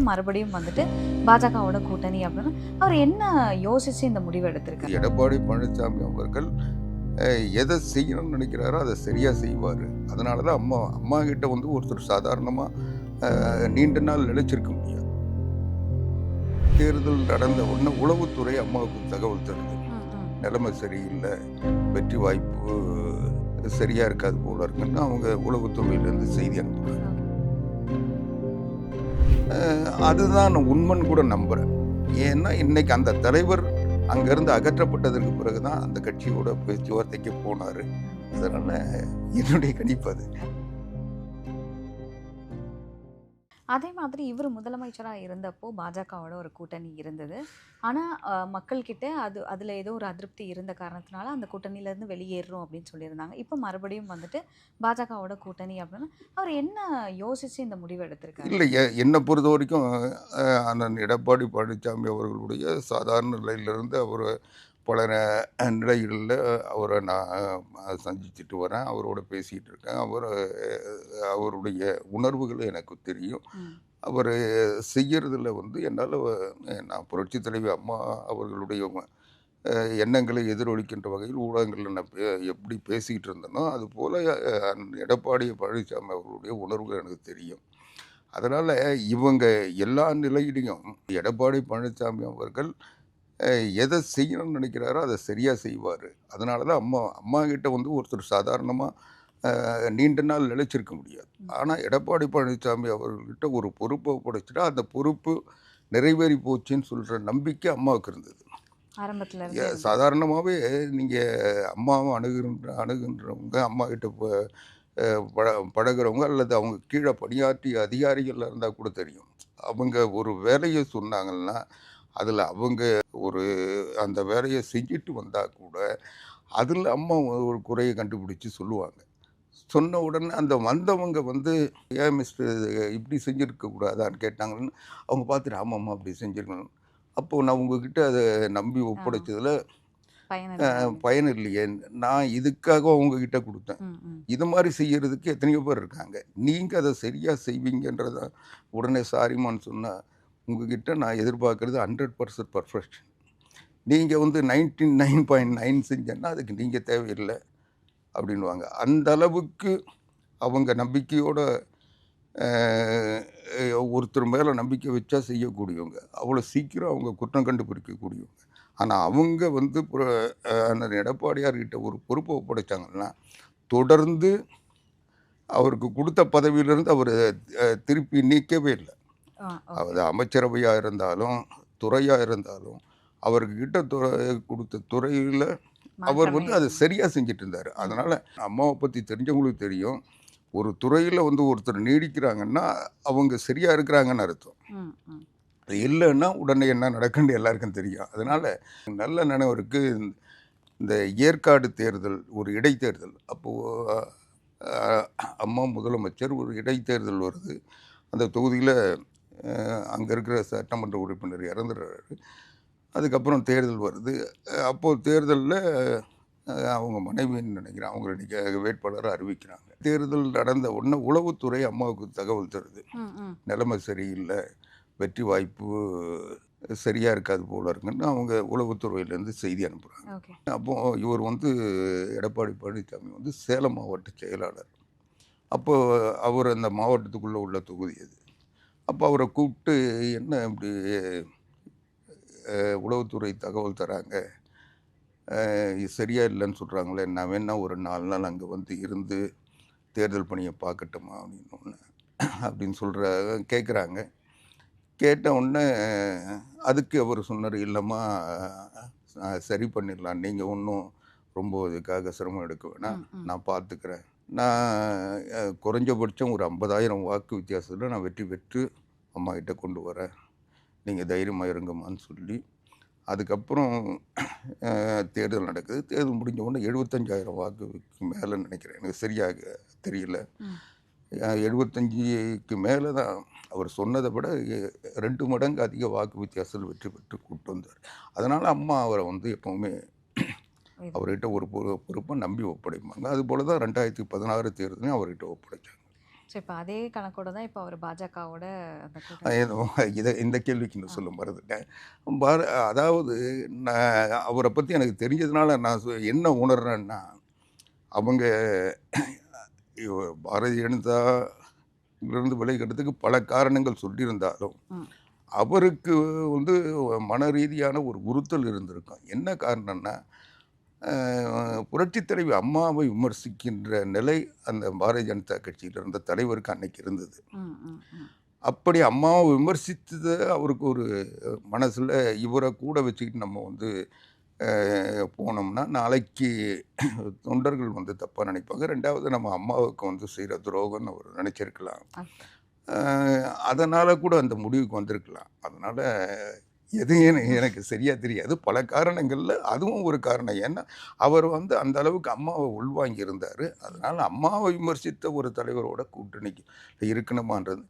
இப்போ மறுபடியும் வந்துட்டு பாஜகவோட கூட்டணி அப்படின்னு அவர் என்ன யோசிச்சு இந்த முடிவு எடுத்திருக்காரு? எடப்பாடி பழனிசாமி அவர்கள் எதை செய்யணும்னு நினைக்கிறாரோ அதை சரியாக செய்வார். அதனால தான் அம்மா அம்மா கிட்ட வந்து ஒருத்தர் சாதாரணமாக நீண்ட நாள் நிலைச்சிருக்க முடியாது. தேர்தல் நடந்த உடனே உளவுத்துறை அம்மாவுக்கு தகவல் தருது. நிலைமை சரியில்லை வெற்றி வாய்ப்பு சரியாக இருக்காது போல இருக்குன்னு அவங்க உளவுத்துறையிலேருந்து செய்தி அனுப்புகிறாங்க அதுதான் நான் உண்மைன்னு கூட நம்புகிறேன் ஏன்னா இன்னைக்கு அந்த தலைவர் அங்கேருந்து அகற்றப்பட்டதற்கு பிறகு தான் அந்த கட்சியோட பேச்சுவார்த்தைக்கு போனார். அதனால் என்னுடைய கணிப்பு அது. அதே மாதிரி இவர் முதலமைச்சராக இருந்தப்போ பாஜகவோட ஒரு கூட்டணி இருந்தது. ஆனால் மக்கள்கிட்ட அது அதில் ஏதோ ஒரு அதிருப்தி இருந்த காரணத்தினால அந்த கூட்டணியிலேருந்து வெளியேறுறோம் அப்படின்னு சொல்லியிருந்தாங்க. இப்போ மறுபடியும் வந்துட்டு பாஜகவோட கூட்டணி அப்படின்னு அவர் என்ன யோசித்து இந்த முடிவு எடுத்திருக்காரு? இல்லை என்னை பொறுத்த வரைக்கும் அண்ணன் எடப்பாடி பழனிசாமி அவர்களுடைய சாதாரண நிலையிலிருந்து அவர் பல நிலைகளில் அவரை நான் சந்திச்சுட்டு வரேன். அவரோட பேசிகிட்டு இருக்கேன் அவர் அவருடைய உணர்வுகள் எனக்கு தெரியும். அவர் செய்யறதுல வந்து என்னால் நான் புரட்சி தலைவி அம்மா அவர்களுடைய எண்ணங்களை எதிரொலிக்கின்ற வகையில் ஊடகங்களில் நான் எப்படி பேசிக்கிட்டு இருந்தேனோ அதுபோல் எடப்பாடி பழனிசாமி அவர்களுடைய உணர்வுகள் எனக்கு தெரியும். அதனால் இவங்க எல்லா நிலையிலையும் எடப்பாடி பழனிசாமி அவர்கள் எதை செய்யணும்னு நினைக்கிறாரோ அதை சரியாக செய்வார். அதனால தான் அம்மா அம்மா கிட்ட வந்து ஒருத்தர் சாதாரணமாக நீண்ட நாள் நிலைச்சிருக்க முடியாது. ஆனால் எடப்பாடி பழனிசாமி அவர்கள்கிட்ட ஒரு பொறுப்பை ஒப்படைச்சிட்டா அந்த பொறுப்பு நிறைவேறி போச்சுன்னு சொல்கிற நம்பிக்கை அம்மாவுக்கு இருந்தது. ஆரம்பத்தில் சாதாரணமாகவே நீங்கள் அம்மாவை அணுகுன்ற அணுகுன்றவங்க அம்மா கிட்ட பழ பழகுறவங்க அல்லது அவங்க கீழே பணியாற்றிய அதிகாரிகள் இருந்தால் கூட தெரியும். அவங்க ஒரு வேலையை சொன்னாங்கன்னா அதில் அவங்க ஒரு அந்த வேலையை செஞ்சுட்டு வந்தால் கூட அதில் அம்மா ஒரு குறையை கண்டுபிடிச்சி சொல்லுவாங்க. சொன்ன உடனே அந்த வந்தவங்க வந்து ஏன் மிஸ்டர் இப்படி செஞ்சுருக்க கூடாதான்னு கேட்டாங்கன்னு அவங்க பார்த்துட்டு ஆமாம்மா அப்படி செஞ்சுருக்கணும். அப்போது நான் உங்ககிட்ட அதை நம்பி ஒப்படைச்சதில் பயன் இல்லையே. நான் இதுக்காக உங்ககிட்ட கொடுத்தேன். இது மாதிரி செய்யறதுக்கு எத்தனையோ பேர் இருக்காங்க. நீங்கள் அதை சரியாக செய்வீங்கன்றத உடனே சாரிமான்னு சொன்னால் உங்ககிட்ட நான் எதிர்பார்க்குறது ஹண்ட்ரட் பர்சன்ட் பர்ஃபெக்ஷன் நீங்கள் வந்து நைன்டி நைன் பாயிண்ட் நைன் செஞ்சேன்னா அதுக்கு நீங்கள் தேவையில்லை அப்படின்வாங்க அந்த அளவுக்கு அவங்க நம்பிக்கையோட ஒருத்தர் மேலே நம்பிக்கை வச்சா செய்யக்கூடியவங்க. அவ்வளோ சீக்கிரம் அவங்க குற்றம் கண்டுபிடிக்கக்கூடியவங்க. ஆனால் அவங்க வந்து புர- அண்ணன் எடப்பாடியார்கிட்ட ஒரு பொறுப்பை ஒப்படைச்சாங்கன்னா தொடர்ந்து அவருக்கு கொடுத்த பதவியிலிருந்து அவர் திருப்பி நீக்கவே இல்லை. அவர் அமைச்சரவையாக இருந்தாலும் துறையாக இருந்தாலும் அவருக்கு கிட்ட துறை கொடுத்த துறையில் அவர் வந்து அதை சரியாக செஞ்சுட்டு இருந்தார் அதனால் அம்மாவை பற்றி தெரிஞ்சவங்களுக்கு தெரியும். ஒரு துறையில் வந்து ஒருத்தர் நீடிக்கிறாங்கன்னா அவங்க சரியாக இருக்கிறாங்கன்னு அர்த்தம். அது இல்லைன்னா உடனே என்ன நடக்குன்னு எல்லாருக்கும் தெரியும். அதனால் நல்ல நினைவருக்கு இந்த ஏற்காடு தேர்தல் ஒரு இடைத்தேர்தல். அப்போது அம்மா முதலமைச்சர் ஒரு இடைத்தேர்தல் வருது. அந்த தொகுதியில் அங்கே இருக்கிற சட்டமன்ற உறுப்பினர் இறந்துடுறாரு. அதுக்கப்புறம் தேர்தல் வருது. அப்போது தேர்தலில் அவங்க மனைவின்னு நினைக்கிறேன் அவங்களை இன்னைக்கு வேட்பாளரை அறிவிக்கிறாங்க. தேர்தல் நடந்த உடனே உளவுத்துறை அம்மாவுக்கு தகவல் தருது. நிலைமை சரியில்லை. வெற்றி வாய்ப்பு சரியாக இருக்காது போல இருக்குன்னு அவங்க உளவுத்துறையிலேருந்து செய்தி அனுப்புகிறாங்க ஓகே. அப்போ இவர் வந்து எடப்பாடி பழனிசாமி வந்து சேலம் மாவட்ட செயலாளர். அப்போ அவர் அந்த மாவட்டத்துக்குள்ளே உள்ள தொகுதி அது. அப்போ அவரை கூப்பிட்டு என்ன இப்படி உளவுத்துறை தகவல் தராங்க? அஹ், இது சரியா இல்லைன்னு சொல்கிறாங்களே நான் வேணா ஒரு நாலு நாள் அங்கே வந்து இருந்து தேர்தல் பணியை பார்க்கட்டுமா அப்படின்னு ஒன்று அப்படின்னு சொல்கிற கேட்குறாங்க கேட்ட உடனே அதுக்கு அவர் சொன்னார் இல்லைம்மா சரி பண்ணிடலாம். நீங்கள் ஒன்றும் ரொம்ப இதுக்காக சிரமம் எடுக்க வேணாம். நான் பார்த்துக்கிறேன் நான் குறைஞ்சபட்சம் ஒரு ஐம்பதாயிரம் வாக்கு வித்தியாசத்தில் நான் வெற்றி பெற்று அம்மா கிட்ட கொண்டு வரேன். நீங்கள் தைரியமாக இருங்கம்மான்னு சொல்லி. அதுக்கப்புறம் தேர்தல் நடக்குது. தேர்தல் முடிஞ்ச உடனே எழுபத்தஞ்சாயிரம் வாக்குக்கு மேலே நினைக்கிறேன். எனக்கு சரியாக தெரியல. எழுபத்தஞ்சுக்கு மேலே தான் அவர் சொன்னதை விட ரெண்டு மடங்கு அதிக வாக்கு வித்தியாசத்தில் வெற்றி பெற்று கூப்பிட்டு வந்தார். அதனால் அம்மா அவரை வந்து எப்போவுமே. அவர்கிட்ட ஒரு பொறு பொறுப்பை நம்பி ஒப்படைப்பாங்க. அதுபோல தான் ரெண்டாயிரத்தி பதினாறு தேர்தலையும் அவர்கிட்ட ஒப்படைச்சாங்க. ஸோ இப்போ அதே கணக்கோட தான் இப்போ அவர் பாஜகவோட இதை இந்த கேள்விக்கு நான். சொல்ல மறந்துட்டேன். பார அதாவது நான் அவரை பற்றி எனக்கு தெரிஞ்சதுனால நான் என்ன உணர்றேன்னா அவங்க பாரதிய ஜனதா இருந்து விலகிறதுக்கு பல காரணங்கள் சொல்லியிருந்தாலும். அவருக்கு வந்து மன ரீதியான ஒரு உறுத்தல் இருந்திருக்கும். என்ன காரணம்னா புரட்சித் தலைவி அம்மாவை விமர்சிக்கின்ற நிலை அந்த பாரதிய ஜனதா கட்சியில் இருந்த தலைவருக்கு அன்னைக்கு இருந்தது. அப்படி அம்மாவை விமர்சித்தது அவருக்கு ஒரு மனசில் இவரை கூட வச்சுக்கிட்டு நம்ம வந்து போனோம்னா நாளைக்கு தொண்டர்கள் வந்து தப்பாக நினைப்பாங்க. ரெண்டாவது நம்ம அம்மாவுக்கு வந்து செய்கிற துரோகம்னு அவர் நினச்சிருக்கலாம். அதனால் கூட அந்த முடிவுக்கு வந்திருக்கலாம். அதனால் எது எனக்கு எனக்கு சரியாக தெரியாது. பல காரணங்களில் அதுவும் ஒரு காரணம். ஏன்னா அவர் வந்து அந்த அளவுக்கு அம்மாவை உள்வாங்கி இருந்தார் அதனால் அம்மாவை விமர்சித்த ஒரு தலைவரோட கூட்டணிக்கு இருக்கணுமான்றது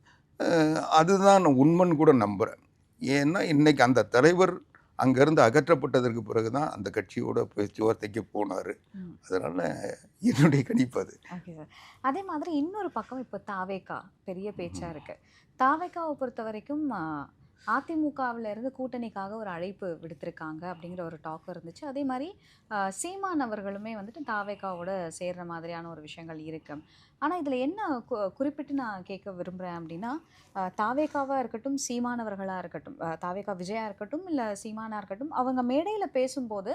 அதுதான் நான் உண்மைன்னு கூட நம்புகிறேன் ஏன்னா இன்னைக்கு அந்த தலைவர் அங்கேருந்து அகற்றப்பட்டதற்கு பிறகு தான் அந்த கட்சியோட பேச்சுவார்த்தைக்கு போனார். அதனால் என்னுடைய கணிப்பு அது. Okay sir. அதே மாதிரி இன்னொரு பக்கம் இப்போ தாவேக்கா பெரிய பேச்சா இருக்கு. தாவேக்காவை பொறுத்த வரைக்கும் அதிமுகவில் இருந்து கூட்டணிக்காக ஒரு அழைப்பு விடுத்திருக்காங்க அப்படிங்கிற ஒரு டாக் இருந்துச்சு. அதே மாதிரி சீமான் அவர்களுமே வந்துட்டு தாவேக்காவோட சேர்ற மாதிரியான ஒரு விஷயங்கள் இருக்கு. ஆனால் இதில் என்ன குறிப்பிட்டு நான் கேட்க விரும்புகிறேன் அப்படின்னா தாவேக்காவாக இருக்கட்டும் சீமானவர்களாக இருக்கட்டும் தாவேக்கா விஜயா இருக்கட்டும் இல்லை சீமானாக இருக்கட்டும் அவங்க மேடையில் பேசும்போது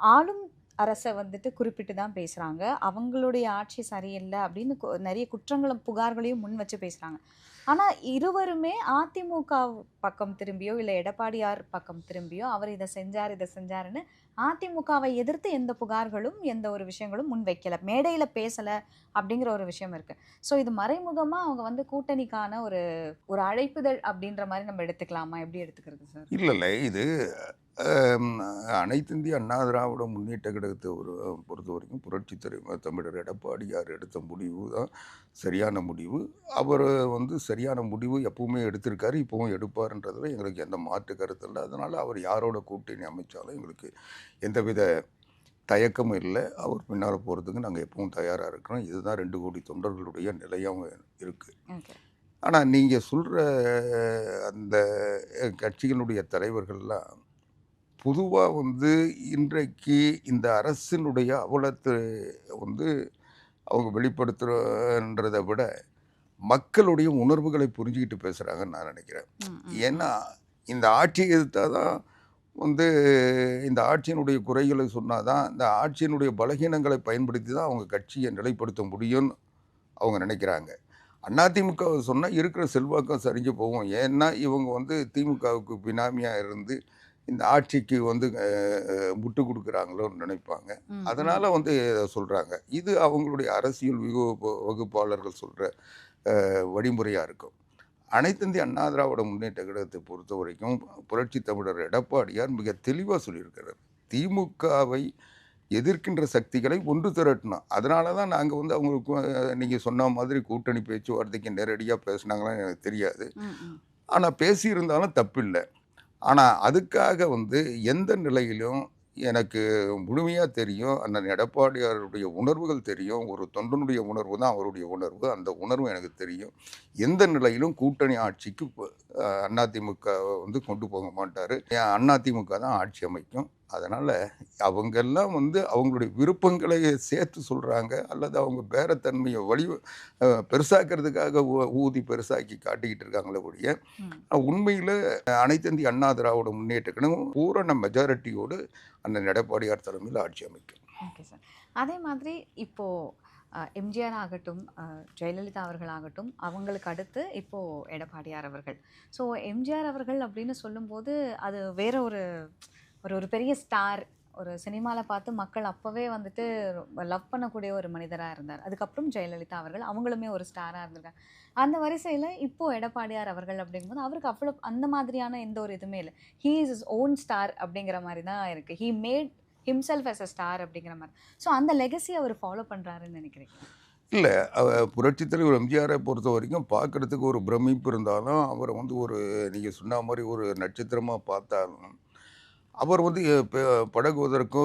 ஆளும் அரசை வந்துட்டு குறிப்பிட்டு தான் பேசுகிறாங்க அவங்களுடைய ஆட்சி சரியில்லை அப்படின்னு நிறைய குற்றங்களும் புகார்களையும் முன் வச்சு பேசுகிறாங்க ஆனால் இருவருமே அதிமுக பக்கம் திரும்பியோ இல்லை எடப்பாடியார் பக்கம் திரும்பியோ அவர் இதை செஞ்சார் இதை செஞ்சாருன்னு அதிமுகவை எதிர்த்து எந்த புகார்களும் எந்த ஒரு விஷயங்களும் முன்வைக்கலை மேடையில் பேசலை அப்படிங்கிற ஒரு விஷயம் இருக்குது ஸோ இது மறைமுகமாக அவங்க வந்து கூட்டணிக்கான ஒரு ஒரு அழைப்புதல் அப்படின்ற மாதிரி நம்ம எடுத்துக்கலாமா? எப்படி எடுத்துக்கிறது சார் இல்லை இல்லை. இது அனைத்து இந்திய அண்ணா திராவிட முன்னேற்ற கழகத்தை ஒரு பொறுத்த வரைக்கும் புரட்சி தலைவர் தமிழர் எடப்பாடியார் எடுத்த முடிவு தான் சரியான முடிவு. அவர் வந்து சரியான முடிவு எப்பவுமே எடுத்திருக்காரு இப்போவும் எடுப்பார்ன்றதில் எங்களுக்கு எந்த மாற்று கருத்து இல்லை. அதனால் அவர் யாரோட கூட்டணி அமைச்சாலும் எங்களுக்கு எந்தவித தயக்கமும் இல்லை. அவர் பின்னால் போகிறதுக்கு நாங்கள் எப்பவும் தயாராக இருக்கிறோம். இதுதான் ரெண்டு கோடி தொண்டர்களுடைய நிலையாகவும் இருக்குது ஆனால் நீங்கள் சொல்கிற அந்த கட்சிகளுடைய தலைவர்கள்லாம் பொதுவாக வந்து இன்றைக்கு இந்த அரசினுடைய அவலத்தை வந்து அவங்க வெளிப்படுத்துகிறன்றதை விட மக்களுடைய உணர்வுகளை புரிஞ்சுக்கிட்டு பேசுகிறாங்கன்னு நான் நினைக்கிறேன். ஏன்னா இந்த ஆட்சியை எதிர்த்தா தான் வந்து இந்த ஆட்சியினுடைய குறைகளை சொன்னால் தான் இந்த ஆட்சியினுடைய பலகீனங்களை பயன்படுத்தி தான் அவங்க கட்சியை நிலைப்படுத்த முடியும்னு அவங்க நினைக்கிறாங்க. அதிமுக சொன்னால் இருக்கிற செல்வாக்கம் சரிஞ்சு போகும். ஏன்னா இவங்க வந்து திமுகவுக்கு பினாமியாக இருந்து இந்த ஆட்சிக்கு வந்து முட்டு கொடுக்குறாங்களோன்னு நினைப்பாங்க. அதனால் வந்து சொல்கிறாங்க இது அவங்களுடைய அரசியல் விகு- வகுப்பாளர்கள் சொல்கிற வழிமுறையாக இருக்கும். அனைத்து இந்திய அண்ணா திராவிட முன்னேற்ற கழகத்தை பொறுத்த வரைக்கும் புரட்சி தமிழர் எடப்பாடியார் மிக தெளிவாக சொல்லியிருக்கிறார். திமுகவை எதிர்க்கின்ற சக்திகளை ஒன்று திரட்டணும். அதனால தான் நாங்கள் வந்து அவங்களுக்கு நீங்கள் சொன்ன மாதிரி கூட்டணி பேச்சுவார்த்தைக்கு நேரடியாக பேசுனாங்களான்னு எனக்கு தெரியாது. ஆனால் பேசியிருந்தாலும் தப்பில்லை. ஆனால் அதுக்காக வந்து எந்த நிலையிலும் எனக்கு முழுமையாக தெரியும். அண்ணன் எடப்பாடியாருடைய உணர்வுகள் தெரியும். ஒரு தொண்டனுடைய உணர்வு தான் அவருடைய உணர்வு. அந்த உணர்வு எனக்கு தெரியும். எந்த நிலையிலும் கூட்டணி ஆட்சிக்கு அதிமுக வந்து கொண்டு போக மாட்டார். அதிமுக தான் ஆட்சி அமைக்கும். அதனால் அவங்கெல்லாம் வந்து அவங்களுடைய விருப்பங்களை சேர்த்து சொல்கிறாங்க அல்லது அவங்க பேரத்தன்மையை வழி பெருசாக்கிறதுக்காக ஊ- ஊதி பெருசாக்கி காட்டிக்கிட்டு இருக்காங்களே ஒழிய ம். உண்மையில் அனைத்து இந்திய அண்ணா திராவிட முன்னேற்ற கழகம் பூரண மெஜாரிட்டியோடு அண்ணன் எடப்பாடியார் தலைமையில் ஆட்சி அமைக்கும். Okay sir. அதே மாதிரி இப்போ அஹ், எம்ஜிஆர் ஆகட்டும் ஜெயலலிதா அவர்கள் ஆகட்டும் அவங்களுக்கு அடுத்து இப்போ எடப்பாடியார் அவர்கள். ஸோ எம்ஜிஆர் அவர்கள் அப்படின்னு சொல்லும்போது அது வேற ஒரு ஒரு ஒரு பெரிய ஸ்டார் ஒரு சினிமாவில் பார்த்து மக்கள் அப்போவே வந்துட்டு லவ் பண்ணக்கூடிய ஒரு மனிதராக இருந்தார். அதுக்கப்புறம் ஜெயலலிதா அவர்கள் அவங்களுமே ஒரு ஸ்டாராக இருந்திருக்காங்க. அந்த வரிசையில் இப்போது எடப்பாடியார் அவர்கள் அப்படிங்கும்போது அவருக்கு அவ்வளோ அந்த மாதிரியான எந்த ஒரு இதுவுமே இல்லை. He is is own star அப்படிங்கிற மாதிரி தான் இருக்குது he made himself as a star அப்படிங்கிற மாதிரி. ஸோ அந்த லெகசி அவர் ஃபாலோ பண்ணுறாருன்னு நினைக்கிறேன் இல்லை புரட்சித் தலைவர் எம்ஜிஆரை பொறுத்த வரைக்கும் பார்க்குறதுக்கு ஒரு பிரமிப்பு இருந்தாலும் அவரை வந்து ஒரு நீங்கள் சொன்ன மாதிரி ஒரு நட்சத்திரமாக பார்த்தாலும் அவர் வந்து பழகுவதற்கோ,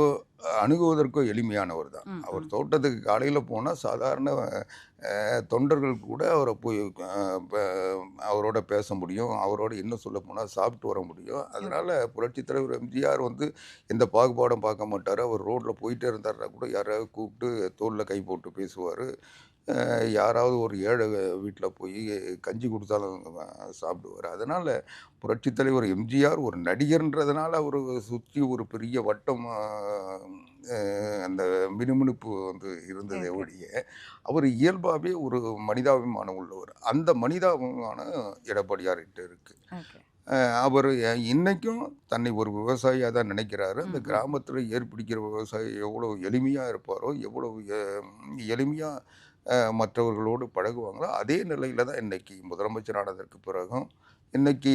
அணுகுவதற்கோ எளிமையானவர் தான். அவர். தோட்டத்துக்கு காலையில போனா சாதாரண தொண்டர்கள் கூட அவர போய் அவரோட பேச முடியும். அவரோட இன்னும் சொல்லப்போனா சாப்பிட்டு வர முடியும். அதனால புரட்சித் தலைவர் எம்ஜிஆர் வந்து எந்த பாகுபாடும் பார்க்க மாட்டாரு. அவர் ரோட்ல போயிட்டே இருந்தாருன்னா கூட யாரையாவது கூப்பிட்டு தோள்ல கை போட்டு பேசுவாரு. யாராவது ஒரு ஏழை வீட்ல போய் கஞ்சி குடுத்தாலும் சாப்பிடுவாரு. அதனால புரட்சித் தலைவர் எம்ஜிஆர் ஒரு நடிகர்ன்றதுனால அவர சுத்தி ஒரு பெரிய வட்டம் அந்த மினுமினுப்பு வந்து இருந்ததே. ஒழிய, அவர் இயல்பாவே ஒரு மனிதாபிமானம் உள்ளவர். அந்த மனிதாபிமானம் எடப்பாடியார்கிட்ட இருக்கு. ஓகே. அ அவரு எ இன்னைக்கும் தன்னை ஒரு விவசாயியா தான் நினைக்கிறாரு. அந்த. கிராமத்தில ஏர் பிடிக்கிற விவசாயி எவ்வளோ எளிமையா இருப்பாரோ, எவ்வளவு எ எளிமையா அ மற்றவர்களோடு பழகுவாங்களோ, அதே நிலையில் தான் இன்றைக்கி முதலமைச்சரானதற்கு பிறகும், இன்றைக்கி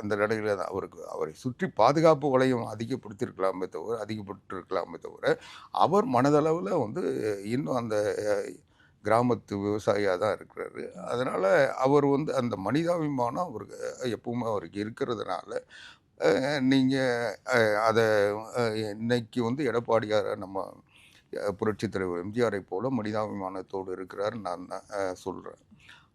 அந்த நிலையில் தான் அவருக்கு அவரை சுற்றி பாதுகாப்பு வளையம் அதிகப்படுத்தியிருக்கலாமே தவிர அதிகப்பட்டிருக்கலாமே தவிர, அவர் மனதளவில் வந்து இன்னும் அந்த கிராமத்து விவசாயியாக தான் இருக்கிறாரு. அதனால் அவர் வந்து அந்த மனிதாபிமானம் அவருக்கு எப்பவுமே அவருக்கு இருக்கிறதுனால, நீங்கள் அதை இன்னைக்கு வந்து எடப்பாடியாரை நம்ம புரட்சித் தலைவர் எம்ஜிஆரை போல மனிதாபிமானத்தோடு இருக்கிறாருன்னு நான் அ சொல்றேன்.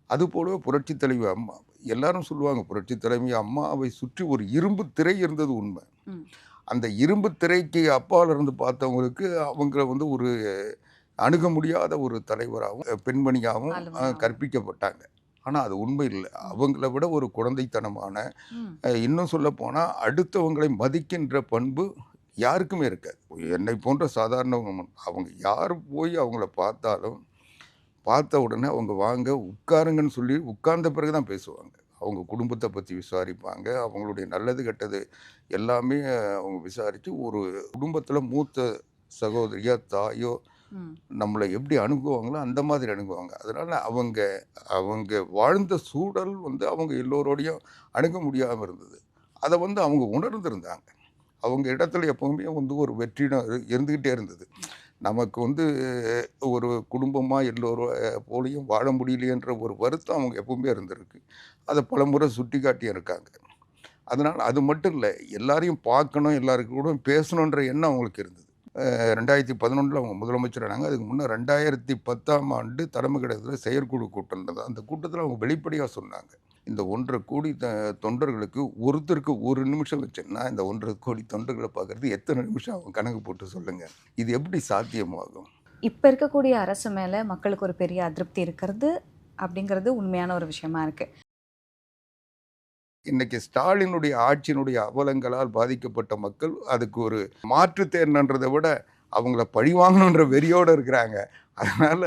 அதுபோலவே புரட்சித் தலைவி அம்மா எல்லாரும் சொல்லுவாங்க, புரட்சித் தலைவி அம்மாவை சுற்றி ஒரு இரும்பு திரை இருந்தது உண்மை. அந்த இரும்பு திரைக்கு அப்பால இருந்து பார்த்தவங்களுக்கு அவங்க வந்து ஒரு அணுக முடியாத ஒரு அ ஆளுமையாவும். கற்பிக்கப்பட்டாங்க. ஆனா அது உண்மை இல்ல. அவங்கள விட ஒரு குழந்தைத்தனமான, இன்னும் சொல்லப்போனா அடுத்தவங்களை மதிக்கின்ற பண்பு யாருக்குமே இருக்காது. என்னை போன்ற சாதாரணவங்க அவங்க யார் போய் அவங்கள பார்த்தாலும், பார்த்த உடனே அவங்க வாங்க உட்காருங்கன்னு சொல்லி உட்கார்ந்த பிறகு தான் பேசுவாங்க. அவங்க குடும்பத்த பத்தி விசாரிப்பாங்க. அவங்களுடைய நல்லது, கெட்டது எல்லாமே அவங்க விசாரிச்சு ஒரு குடும்பத்தில மூத்த சகோதரியோ, தாயோ. நம்மள எப்படி அணுகுவாங்களோ, அந்த மாதிரி அணுகுவாங்க. அதனால அவங்க அவங்க வாழ்ந்த சூழல் வந்து அவங்க எல்லோரோடையும் அணுக முடியாம இருந்தது. அத வந்து அவங்க உணர்ந்திருந்தாங்க. அவங்க இடத்துல எப்போவுமே வந்து ஒரு வெற்றிடம் இருந்துக்கிட்டே இருந்தது. நமக்கு வந்து ஒரு குடும்பமாக எல்லோரும் போலையும் வாழ முடியலையேன்ற ஒரு வருத்தம் அவங்க எப்பவுமே இருந்திருக்கு. அதை பல முறை சுட்டிக்காட்டியும் இருக்காங்க. அதனால் அது மட்டும் இல்லை எல்லாரையும் பார்க்கணும், எல்லாருக்கு கூட பேசணுன்ற எண்ணம் அவங்களுக்கு இருந்தது. ரெண்டாயிரத்தி பதினொன்றில் அவங்க முதலமைச்சர் ஆனாங்க. அதுக்கு முன்ன 2010ஆம் ஆண்டு தலைமை கிடத்தில் செயற்குழு கூட்டம் இருந்தது அந்த கூட்டத்தில் அவங்க வெளிப்படையாக சொன்னாங்க. இந்த 1 1/2 கோடி த தொண்டர்களுக்கு ஒருத்தருக்கு 1 நிமிஷம் வச்சேன்னா, இந்த 1 1/2 கோடி தொண்டர்கள பார்க்கறதுக்கு எத்தன நிமிஷம் ஆகும் கணக்கு போட்டு சொல்லுங்க. இது எப்படி சாத்தியமாகும்? இப்ப இருக்கக்கூடிய அரசு மேல மக்களுக்கு ஒரு பெரிய அதிருப்தி இருக்கிறது அப்படிங்கிறது உண்மையான ஒரு விஷயமா இருக்கு. இன்னைக்கு ஸ்டாலினுடைய ஆட்சியினுடைய அவலங்களால் பாதிக்கப்பட்ட மக்கள் அதுக்கு ஒரு மாற்று விட அவங்கள பழிவாங்கணுன்ற வெறியோட இருக்கிறாங்க. அதனால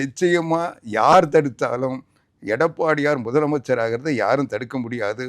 நிச்சயமா யார் தடுத்தாலும் எடப்பாடியார் முதலமைச்சராகிறத யாரும் தடுக்க முடியாது.